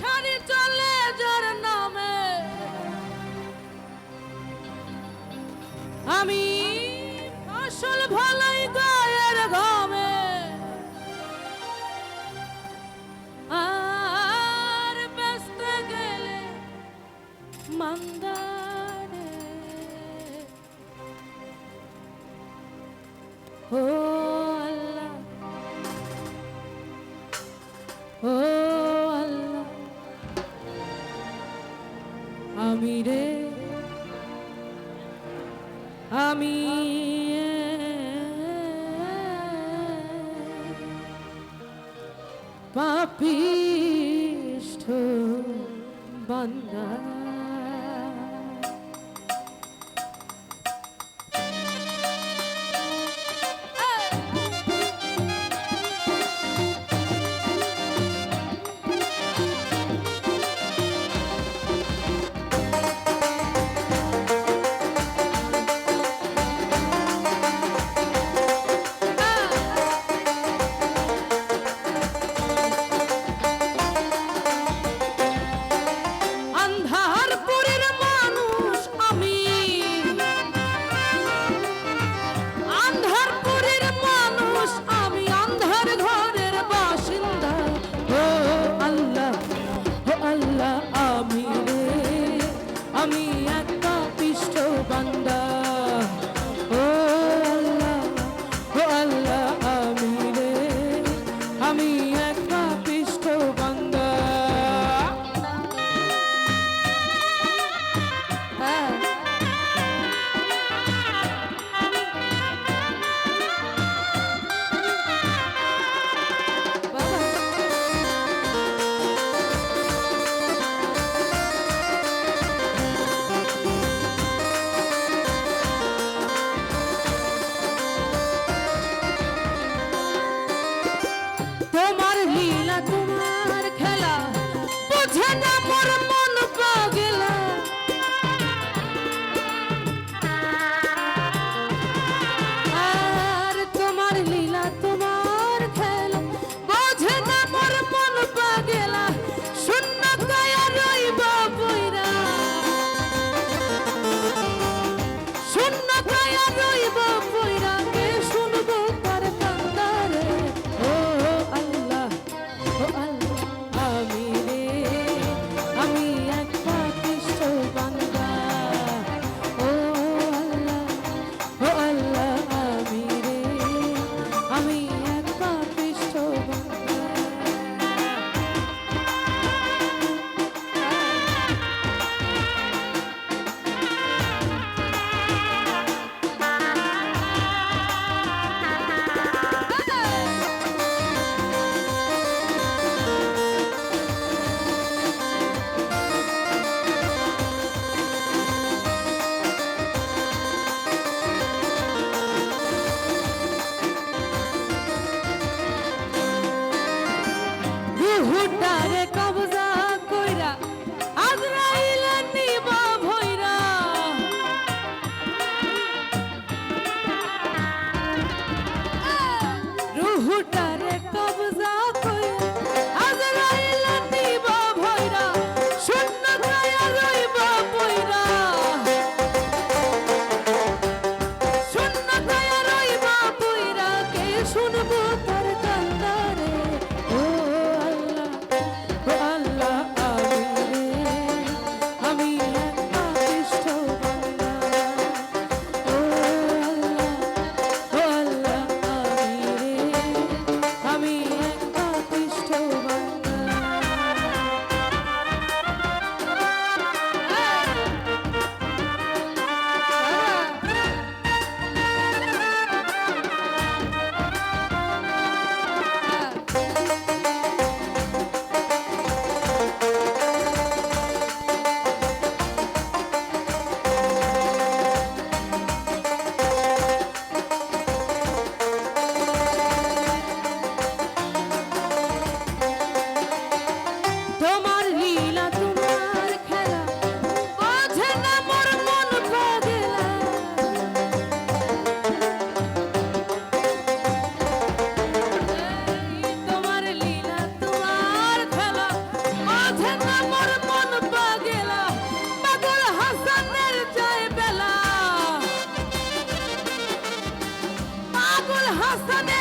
সারি চলে যার নামে। আমি আসল ভালাই গায়ের ঘামে। আর ব্যস্ত গেলে মান্দারে। ও আমি পাপিষ্ঠ বান্দা।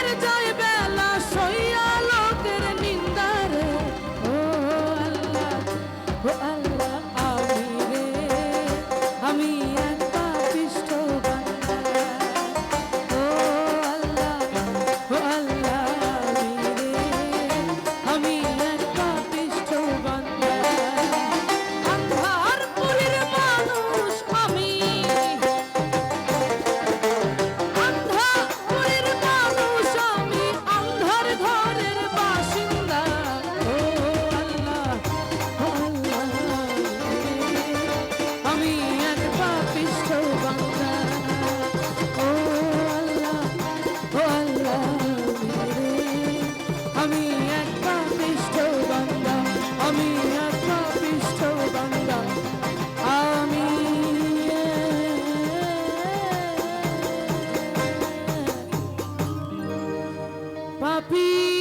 better tell you better. Papi.